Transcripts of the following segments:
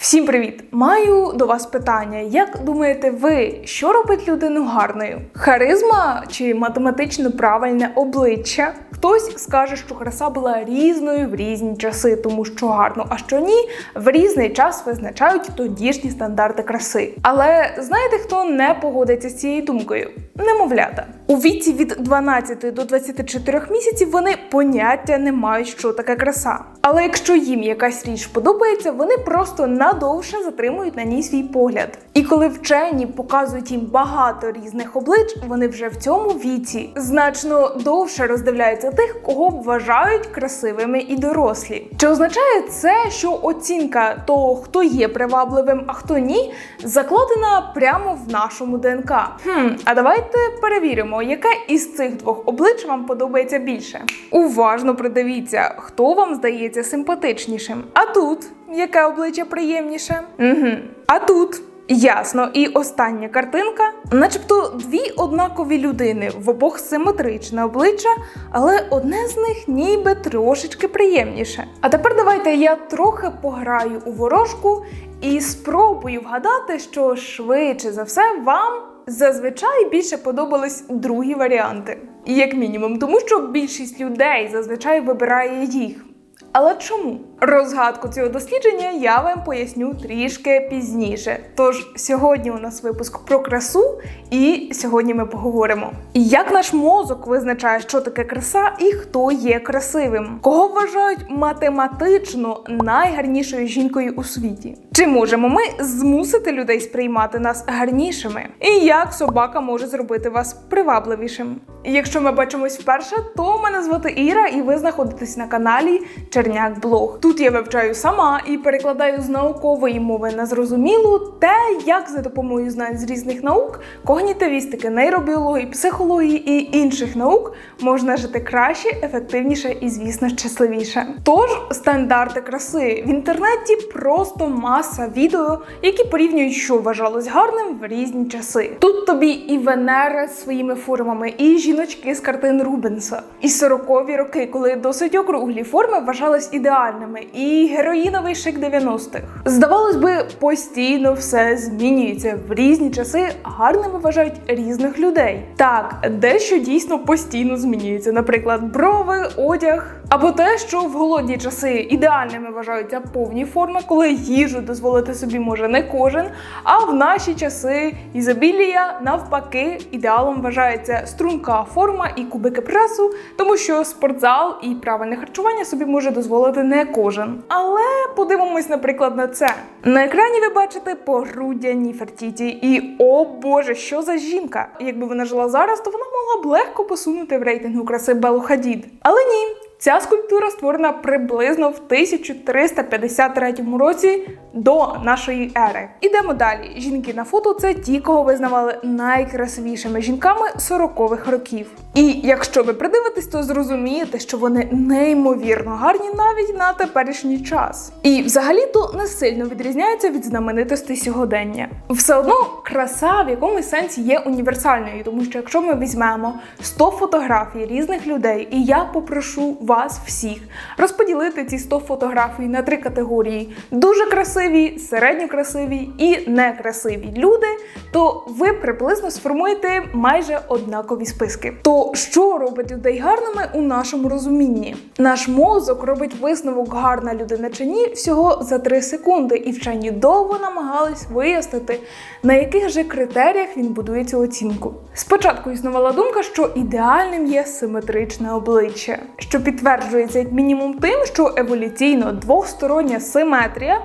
Всім привіт! Маю до вас питання. Як думаєте ви, що робить людину гарною? Харизма чи математично правильне обличчя? Хтось скаже, що краса була різною в різні часи, тому що гарно, а що ні, в різний час визначають тодішні стандарти краси. Але знаєте, хто не погодиться з цією думкою? Немовлята. У віці від 12 до 24 місяців вони поняття не мають, що таке краса. Але якщо їм якась річ подобається, вони просто надовше затримують на ній свій погляд. І коли вчені показують їм багато різних облич, вони вже в цьому віці значно довше роздивляються тих, кого вважають красивими і дорослі. Чи означає це, що оцінка того, хто є привабливим, а хто ні, закладена прямо в нашому ДНК? Хм, а давайте перевіримо, яке із цих двох облич вам подобається більше. Уважно придивіться, хто вам здається симпатичнішим. А тут яке обличчя приємніше? Угу. А тут. Ясно, і остання картинка, начебто дві однакові людини, в обох симетричне обличчя, але одне з них ніби трошечки приємніше. А тепер давайте я трохи пограю у ворожку і спробую вгадати, що швидше за все вам зазвичай більше подобались другі варіанти. Як мінімум, тому що більшість людей зазвичай вибирає їх. Але чому? Розгадку цього дослідження я вам поясню трішки пізніше. Тож сьогодні у нас випуск про красу, і сьогодні ми поговоримо, як наш мозок визначає, що таке краса і хто є красивим, кого вважають математично найгарнішою жінкою у світі. Чи можемо ми змусити людей сприймати нас гарнішими? І як собака може зробити вас привабливішим? Якщо ми бачимось вперше, то мене звати Іра, і ви знаходитесь на каналі Черняк Блог. Тут я вивчаю сама і перекладаю з наукової мови на зрозумілу те, як за допомогою знань з різних наук, когнітивістики, нейробіології, психології і інших наук можна жити краще, ефективніше і, звісно, щасливіше. Тож стандарти краси в інтернеті просто маса відео, які порівнюють, що вважалось гарним в різні часи. Тут тобі і Венера з своїми формами, і жіночки з картин Рубенса, і 40-ві роки, коли досить округлі форми вважались ідеальними, і героїновий шик 90-х. Здавалось би, постійно все змінюється в різні часи. Гарними вважають різних людей. Так, дещо дійсно постійно змінюється, наприклад, брови, одяг. Або те, що в голодні часи ідеальними вважаються повні форми, коли їжу дозволити собі може не кожен. А в наші часи ізобілія навпаки ідеалом вважається струнка форма і кубики пресу, тому що спортзал і правильне харчування собі може дозволити не кожен. Але подивимось, наприклад, на це. На екрані ви бачите погруддя Ніфертіті, і о Боже, що за жінка! Якби вона жила зараз, то вона могла б легко посунути в рейтингу краси Белу Хадід. Але ні. Ця скульптура створена приблизно в 1353 році до нашої ери. Ідемо далі. Жінки на фото це ті, кого визнавали найкрасивішими жінками 40-х років. І якщо ви придивитесь, то зрозумієте, що вони неймовірно гарні навіть на теперішній час. І взагалі-то не сильно відрізняються від знаменитостей сьогодення. Все одно краса в якомусь сенсі є універсальною, тому що якщо ми візьмемо 100 фотографій різних людей, і я попрошу вас всіх розподілити ці 100 фотографій на три категорії: дуже красиві, середньо красиві і некрасиві люди, то ви приблизно сформуєте майже однакові списки. То що робить людей гарними у нашому розумінні? Наш мозок робить висновок гарна людина чи ні всього за 3 секунди, і вчені довго намагались вияснити, на яких же критеріях він будує цю оцінку. Спочатку існувала думка, що ідеальним є симетричне обличчя, що підтверджується як мінімум тим, що еволюційно двостороння симетрія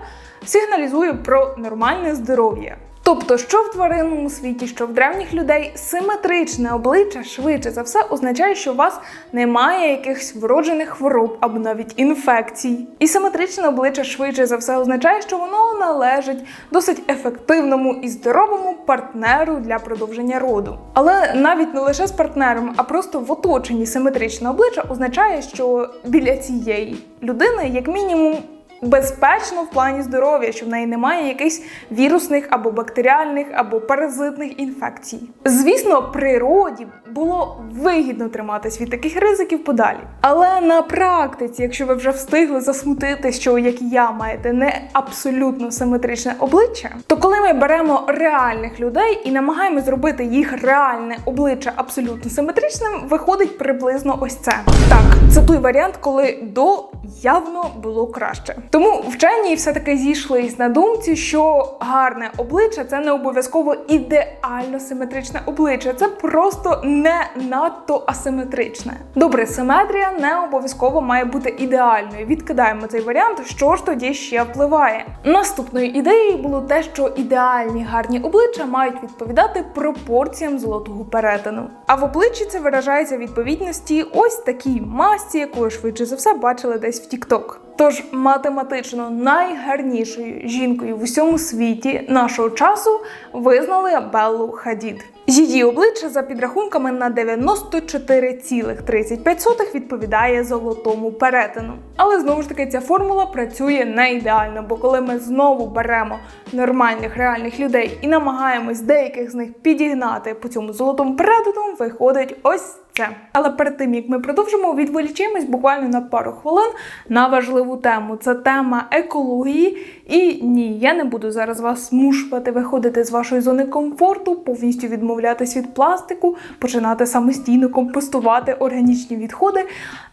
сигналізує про нормальне здоров'я. Тобто, що в тваринному світі, що в древніх людей симетричне обличчя швидше за все означає, що у вас немає якихось вроджених хвороб або навіть інфекцій. І симетричне обличчя швидше за все означає, що воно належить досить ефективному і здоровому партнеру для продовження роду. Але навіть не лише з партнером, а просто в оточенні симетричне обличчя означає, що біля цієї людини, як мінімум, безпечно в плані здоров'я, що в неї немає якихось вірусних або бактеріальних або паразитних інфекцій. Звісно, природі було вигідно триматись від таких ризиків подалі. Але на практиці, якщо ви вже встигли засмутити, що як я маєте не абсолютно симетричне обличчя, то коли ми беремо реальних людей і намагаємося зробити їх реальне обличчя абсолютно симетричним, виходить приблизно ось це. Так, це той варіант, коли до явно було краще. Тому вчені все-таки зійшлись на думці, що гарне обличчя це не обов'язково ідеально симетричне обличчя, це просто не надто асиметричне. Добре, симетрія не обов'язково має бути ідеальною. Відкидаємо цей варіант. Що ж тоді ще впливає? Наступною ідеєю було те, що ідеальні гарні обличчя мають відповідати пропорціям золотого перетину. А в обличчі це виражається відповідності ось такій масці, яку ви швидше за все бачили десь в Тікток. Тож математично найгарнішою жінкою в усьому світі нашого часу визнали Беллу Хадід. Її обличчя за підрахунками на 94,35 відповідає золотому перетину. Але знову ж таки ця формула працює не ідеально, бо коли ми знову беремо нормальних реальних людей і намагаємось деяких з них підігнати по цьому золотому перетину, виходить ось це. Але перед тим як ми продовжимо, відволічимось буквально на пару хвилин на важливу тему. Це тема екології. І ні, я не буду зараз вас змушувати виходити з вашої зони комфорту, повністю відмовлятись від пластику, починати самостійно компостувати органічні відходи.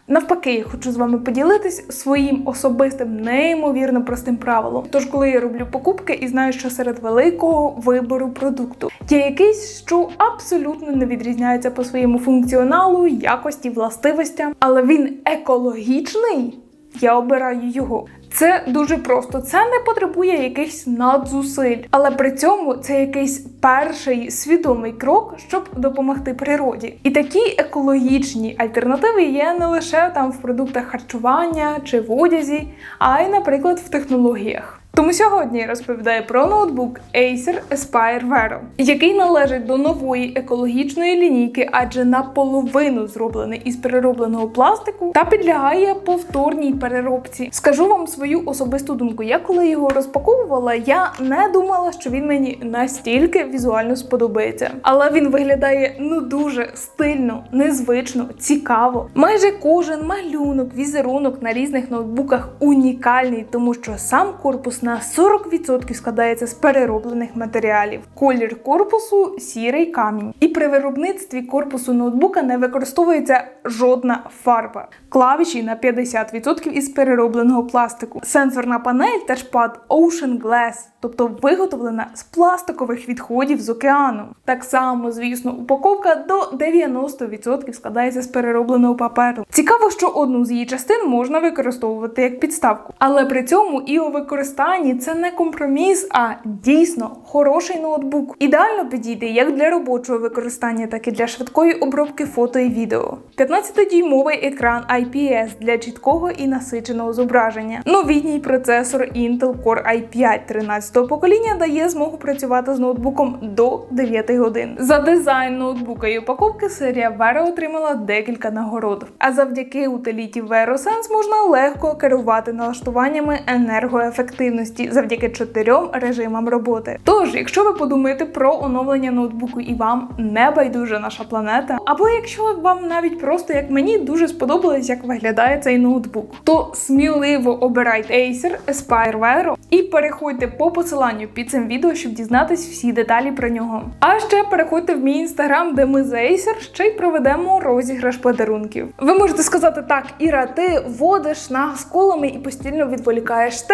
Навпаки, я хочу з вами поділитись своїм особистим, неймовірно простим правилом. Тож, коли я роблю покупки і знаю, що серед великого вибору продукту є якийсь, що абсолютно не відрізняється по своєму функціоналу, якості, властивостям, але він екологічний. Я обираю його. Це дуже просто. Це не потребує якихось надзусиль, але при цьому це якийсь перший свідомий крок, щоб допомогти природі. І такі екологічні альтернативи є не лише там в продуктах харчування чи в одязі, а й, наприклад, в технологіях. Тому сьогодні я розповідаю про ноутбук Acer Aspire Vero, який належить до нової екологічної лінійки, адже наполовину зроблений із переробленого пластику та підлягає повторній переробці. Скажу вам свою особисту думку. Я коли його розпаковувала, я не думала, що він мені настільки візуально сподобається. Але він виглядає ну дуже стильно, незвично, цікаво. Майже кожен малюнок, візерунок на різних ноутбуках унікальний, тому що сам корпус на 40% складається з перероблених матеріалів. Колір корпусу сірий камінь. І при виробництві корпусу ноутбука не використовується жодна фарба. Клавіші на 50% із переробленого пластику. Сенсорна панель тачпад Ocean Glass, тобто виготовлена з пластикових відходів з океану. Так само, звісно, упаковка до 90% складається з переробленого паперу. Цікаво, що одну з її частин можна використовувати як підставку, але при цьому і у використанні це не компроміс, а дійсно хороший ноутбук. Ідеально підійде як для робочого використання, так і для швидкої обробки фото і відео. 15-дюймовий екран IPS для чіткого і насиченого зображення. Новітній процесор Intel Core i5 13-го покоління дає змогу працювати з ноутбуком до 9 годин. За дизайн ноутбука і упаковки серія Vero отримала декілька нагород. А завдяки утиліті VeroSense можна легко керувати налаштуваннями енергоефективності завдяки чотирьом режимам роботи. Тож, якщо ви подумаєте про оновлення ноутбуку і вам не байдуже наша планета, або якщо вам навіть просто як мені дуже сподобалось, як виглядає цей ноутбук, то сміливо обирайте Acer Aspire Vero і переходьте по посиланню під цим відео, щоб дізнатись всі деталі про нього. А ще переходьте в мій інстаграм, де ми з Acer ще й проведемо розіграш подарунків. Ви можете сказати так, Іра, ти водиш нас колами і постійно відволікаєш. Те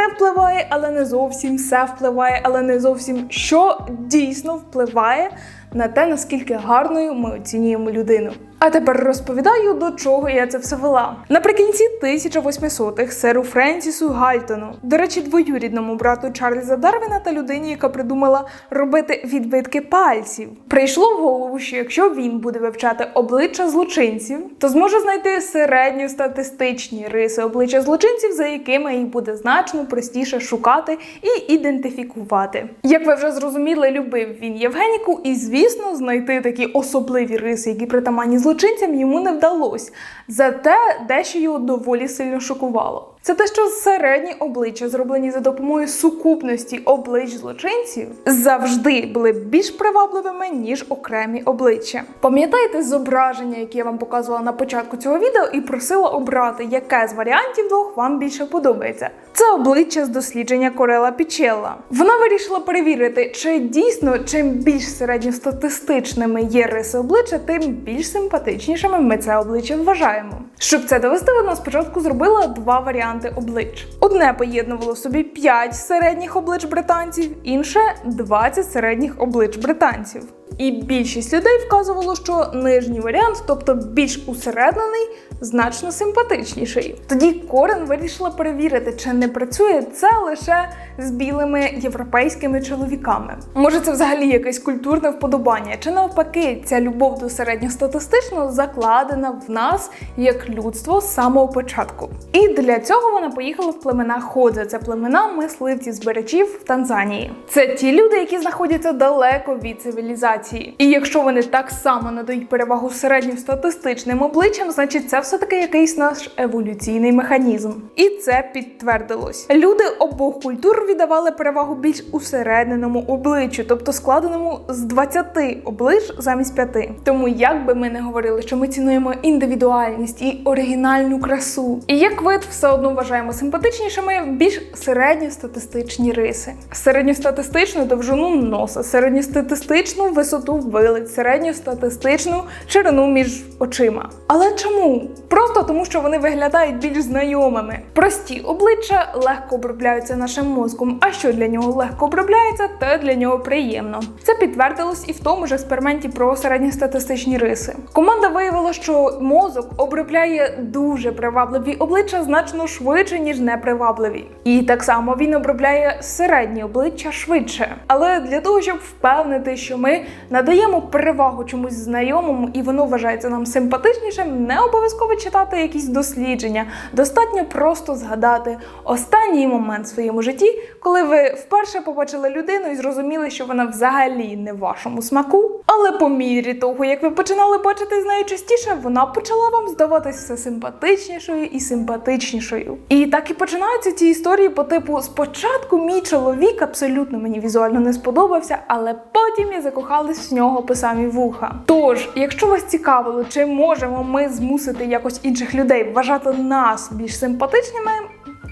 але не зовсім все впливає, але не зовсім що дійсно впливає на те, наскільки гарною ми оцінюємо людину. А тепер розповідаю, до чого я це все вела. Наприкінці 1800-х серу Френсісу Гальтону, до речі, двоюрідному брату Чарльза Дарвіна та людині, яка придумала робити відбитки пальців, прийшло в голову, що якщо він буде вивчати обличчя злочинців, то зможе знайти середньостатистичні риси обличчя злочинців, за якими їх буде значно простіше шукати і ідентифікувати. Як ви вже зрозуміли, любив він Євгеніку, і звісно, знайти такі особливі риси, які притаманні злочинцям, йому не вдалося. Зате дещо його доволі сильно шокувало. Це те, що середні обличчя, зроблені за допомогою сукупності облич злочинців, завжди були більш привабливими, ніж окремі обличчя. Пам'ятаєте зображення, яке я вам показувала на початку цього відео, і просила обрати, яке з варіантів двох вам більше подобається? Це обличчя з дослідження Корела Пічелла. Вона вирішила перевірити, чи дійсно чим більш середньостатистичними є риси обличчя, тим більш симпатичнішими ми це обличчя вважаємо. Щоб це довести, вона спочатку зробила два варіанти облич. Одне поєднувало в собі 5 середніх облич британців, інше 20 середніх облич британців. І більшість людей вказувало, що нижній варіант, тобто більш усереднений, значно симпатичніший. Тоді Корен вирішила перевірити, чи не працює це лише з білими європейськими чоловіками. Може, це взагалі якесь культурне вподобання, чи навпаки, ця любов до середньостатистичного закладена в нас як людство з самого початку. І для цього вона поїхала в племена Ходзе. Це племена мисливців збирачів в Танзанії. Це ті люди, які знаходяться далеко від цивілізації. І якщо вони так само надають перевагу середньостатистичним обличчям, значить це все-таки якийсь наш еволюційний механізм. І це підтвердилось. Люди обох культур віддавали перевагу більш усередненому обличчю, тобто складеному з 20 облич замість 5. Тому як би ми не говорили, що ми цінуємо індивідуальність і оригінальну красу, і як вид все одно вважаємо симпатичнішими більш середньостатистичні риси, середньостатистичну довжину носа, середньостатистичну висоту вилиць, середньостатистичну ширину між очима. Але чому? Просто тому, що вони виглядають більш знайомими. Прості обличчя легко обробляються нашим мозком. А що для нього легко обробляється, те для нього приємно. Це підтвердилось і в тому ж експерименті про середньостатистичні риси. Команда виявила, що мозок обробляє дуже привабливі обличчя значно швидше, ніж непривабливі. І так само він обробляє середні обличчя швидше. Але для того, щоб впевнити, що ми надаємо перевагу чомусь знайомому і воно вважається нам симпатичнішим, не обов'язково читати якісь дослідження. Достатньо просто згадати останній момент в своєму житті, коли ви вперше побачили людину і зрозуміли, що вона взагалі не в вашому смаку. Але по мірі того, як ви починали бачити з нею частіше, вона почала вам здаватись все симпатичнішою і симпатичнішою. І так і починаються ці історії по типу: спочатку мій чоловік абсолютно мені візуально не сподобався, але потім я закохалась в нього по самі вуха. Тож, якщо вас цікавило, чи можемо ми змусити якось інших людей вважати нас більш симпатичними,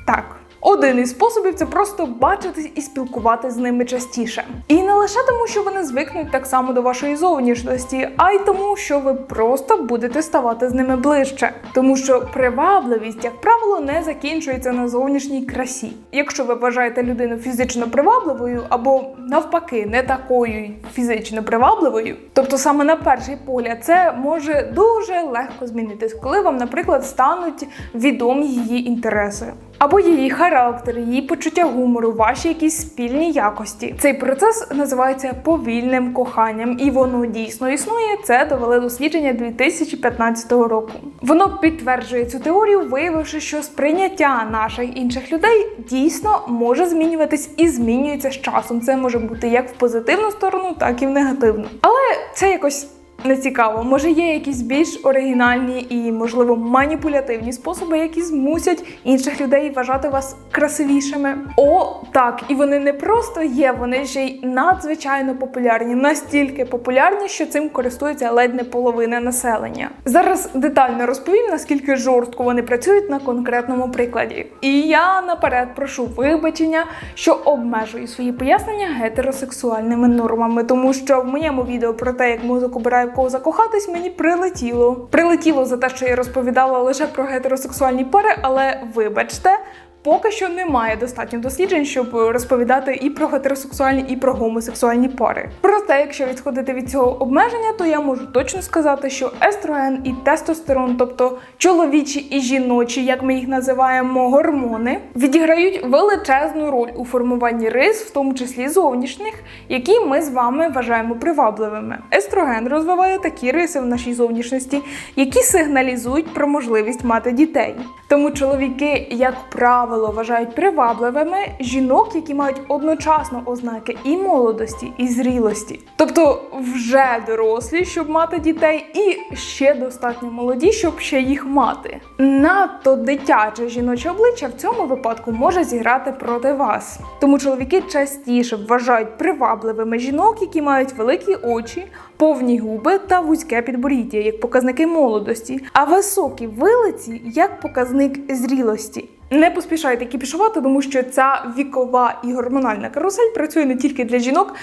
так. Один із способів це просто бачитись і спілкуватись з ними частіше. І не лише тому, що вони звикнуть так само до вашої зовнішності, а й тому, що ви просто будете ставати з ними ближче. Тому що привабливість, як правило, не закінчується на зовнішній красі. Якщо ви вважаєте людину фізично привабливою або навпаки не такою фізично привабливою, тобто саме на перший погляд, це може дуже легко змінитись, коли вам, наприклад, стануть відомі її інтереси. Або її характер, її почуття гумору, ваші якісь спільні якості. Цей процес називається повільним коханням, і воно дійсно існує. Це довели дослідження 2015 року. Воно підтверджує цю теорію, виявивши, що сприйняття наших інших людей дійсно може змінюватись і змінюється з часом. Це може бути як в позитивну сторону, так і в негативну. Але це якось. Не цікаво, може є якісь більш оригінальні і, можливо, маніпулятивні способи, які змусять інших людей вважати вас красивішими. О, так, і вони не просто є, вони ще й надзвичайно популярні, настільки популярні, що цим користується ледь не половина населення. Зараз детально розповім, наскільки жорстко вони працюють на конкретному прикладі. І я наперед прошу вибачення, що обмежую свої пояснення гетеросексуальними нормами, тому що в моєму відео про те, як музик обирає кого закохатись, мені прилетіло. Прилетіло за те, що я розповідала лише про гетеросексуальні пари, але вибачте. Поки що немає достатньо досліджень, щоб розповідати і про гетеросексуальні, і про гомосексуальні пари. Проте, якщо відходити від цього обмеження, то я можу точно сказати, що естроген і тестостерон, тобто чоловічі і жіночі, як ми їх називаємо, гормони, відіграють величезну роль у формуванні рис, в тому числі зовнішніх, які ми з вами вважаємо привабливими. Естроген розвиває такі риси в нашій зовнішності, які сигналізують про можливість мати дітей. Тому чоловіки, як правило, правило, вважають привабливими жінок, які мають одночасно ознаки і молодості, і зрілості. Тобто вже дорослі, щоб мати дітей, і ще достатньо молоді, щоб ще їх мати. Надто дитяче жіноче обличчя в цьому випадку може зіграти проти вас. Тому чоловіки частіше вважають привабливими жінок, які мають великі очі, повні губи та вузьке підборіддя як показники молодості, а високі вилиці як показник зрілості. Не поспішайте кіпішувати, тому що ця вікова і гормональна карусель працює не тільки для жінок,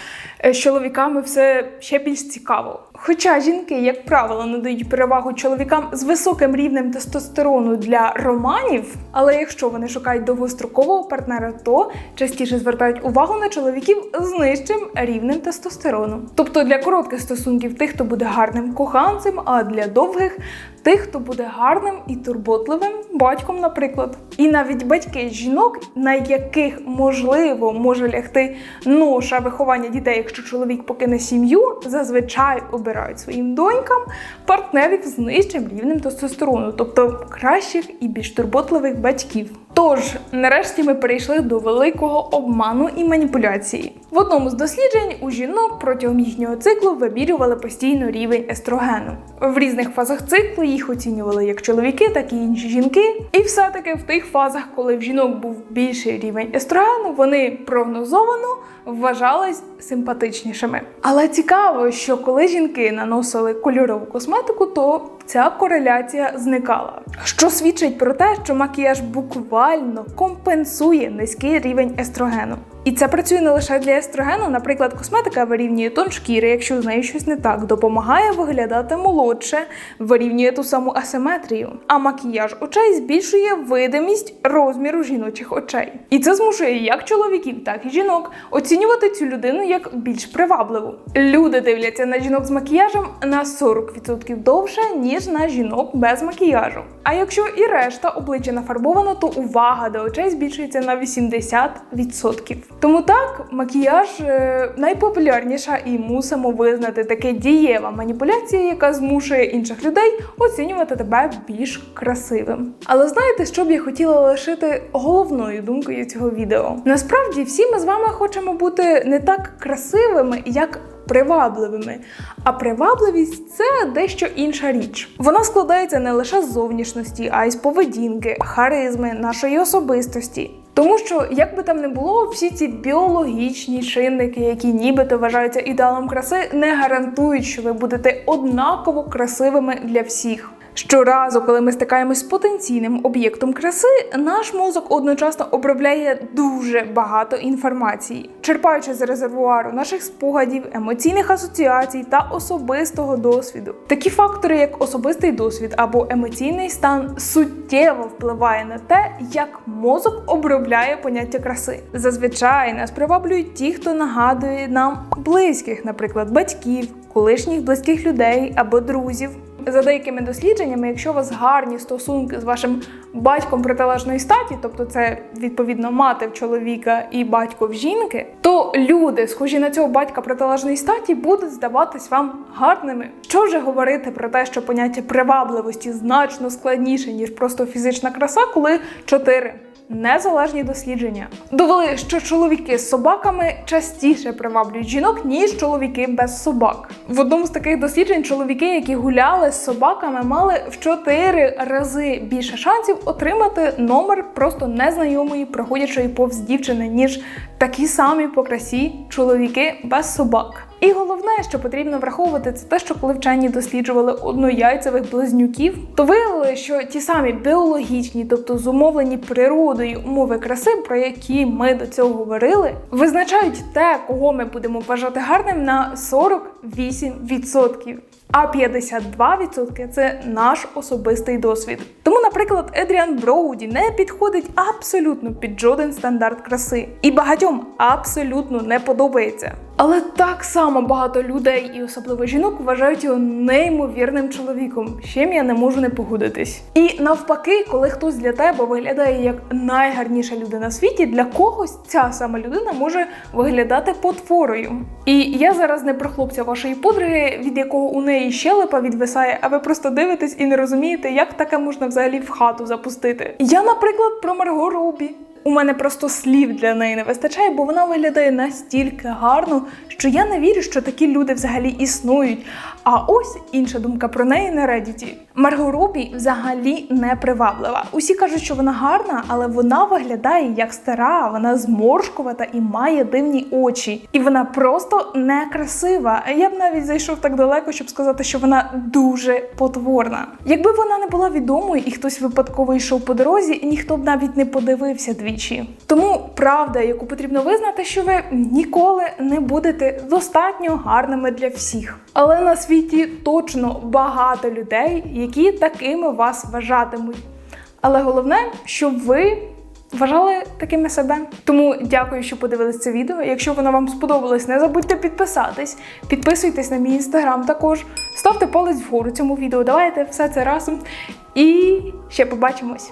е, з чоловіками все ще більш цікаво. Хоча жінки, як правило, надають перевагу чоловікам з високим рівнем тестостерону для романів, але якщо вони шукають довгострокового партнера, то частіше звертають увагу на чоловіків з нижчим рівнем тестостерону. Тобто для коротких стосунків тих, хто буде гарним коханцем, а для довгих тих, хто буде гарним і турботливим батьком, наприклад. І навіть батьки жінок, на яких можливо може лягти ноша виховання дітей, якщо чоловік покине сім'ю, зазвичай обирають своїм донькам партнерів з нижчим рівнем тестостерону, тобто кращих і більш турботливих батьків. Тож, нарешті ми перейшли до великого обману і маніпуляції. В одному з досліджень у жінок протягом їхнього циклу вимірювали постійно рівень естрогену. В різних фазах циклу їх оцінювали як чоловіки, так і інші жінки. І все-таки в тих фазах, коли в жінок був більший рівень естрогену, вони прогнозовано вважались симпатичнішими. Але цікаво, що коли жінки наносили кольорову косметику, то ця кореляція зникала. Що свідчить про те, що макіяж буквально компенсує низький рівень естрогену. І це працює не лише для естрогену, наприклад, косметика вирівнює тон шкіри, якщо з нею щось не так, допомагає виглядати молодше, вирівнює ту саму асиметрію. А макіяж очей збільшує видимість розміру жіночих очей. І це змушує як чоловіків, так і жінок оцінювати цю людину як більш привабливу. Люди дивляться на жінок з макіяжем на 40% довше, ніж на жінок без макіяжу. А якщо і решта обличчя нафарбовано, то увага до очей збільшується на 80%. Тому так, макіяж е, найпопулярніша і мусимо визнати таке дієва маніпуляція, яка змушує інших людей оцінювати тебе більш красивим. Але знаєте, що б я хотіла лишити головною думкою цього відео? Насправді всі ми з вами хочемо бути не так красивими, як привабливими. А привабливість це дещо інша річ. Вона складається не лише з зовнішності, а й з поведінки, харизми, нашої особистості. Тому що, як би там не було, всі ці біологічні чинники, які нібито вважаються ідеалом краси, не гарантують, що ви будете однаково красивими для всіх. Щоразу, коли ми стикаємось з потенційним об'єктом краси, наш мозок одночасно обробляє дуже багато інформації, черпаючи з резервуару наших спогадів, емоційних асоціацій та особистого досвіду. Такі фактори, як особистий досвід або емоційний стан, суттєво впливає на те, як мозок обробляє поняття краси. Зазвичай нас приваблюють ті, хто нагадує нам близьких, наприклад, батьків, колишніх близьких людей або друзів. За деякими дослідженнями, якщо у вас гарні стосунки з вашим батьком протилежної статі, тобто це відповідно мати в чоловіка і батько в жінки, то люди, схожі на цього батька протилежної статі, будуть здаватись вам гарними. Що вже говорити про те, що поняття привабливості значно складніше ніж просто фізична краса, коли чотири. Незалежні дослідження довели, що чоловіки з собаками частіше приваблюють жінок, ніж чоловіки без собак. В одному з таких досліджень чоловіки, які гуляли з собаками, мали в 4 рази більше шансів отримати номер просто незнайомої проходячої повз дівчини, ніж такі самі по красі чоловіки без собак. І головне, що потрібно враховувати, це те, що коли вчені досліджували однояйцевих близнюків, то виявили, що ті самі біологічні, тобто зумовлені природою умови краси, про які ми до цього говорили, визначають те, кого ми будемо вважати гарним на 48%. А 52% це наш особистий досвід. Тому, наприклад, Едріан Броуді не підходить абсолютно під жоден стандарт краси, і багатьом абсолютно не подобається. Але так само багато людей, і особливо жінок, вважають його неймовірним чоловіком. з чим я не можу не погодитись. І навпаки, коли хтось для тебе виглядає як найгарніша людина в світі, для когось ця сама людина може виглядати потворою. І я зараз не про хлопця вашої подруги, від якого у неї щелепа відвисає, а ви просто дивитесь і не розумієте, як таке можна взагалі в хату запустити. Я, наприклад, про Марго Робі. У мене просто слів для неї не вистачає, бо вона виглядає настільки гарно, що я не вірю, що такі люди взагалі існують. А ось інша думка про неї на Reddit. Марго Робі взагалі не приваблива. Усі кажуть, що вона гарна, але вона виглядає як стара, вона зморшкувата і має дивні очі. І вона просто некрасива. Я б навіть зайшов так далеко, щоб сказати, що вона дуже потворна. Якби вона не була відомою і хтось випадково йшов по дорозі, ніхто б навіть не подивився двічі. Тому правда, яку потрібно визнати, що ви ніколи не будете достатньо гарними для всіх. Але на світі точно багато людей, які такими вас вважатимуть. Але головне, щоб ви вважали такими себе. Тому дякую, що подивились це відео. Якщо воно вам сподобалось, не забудьте підписатись, підписуйтесь на мій інстаграм також, ставте палець вгору цьому відео. Давайте все це разом. І ще побачимось.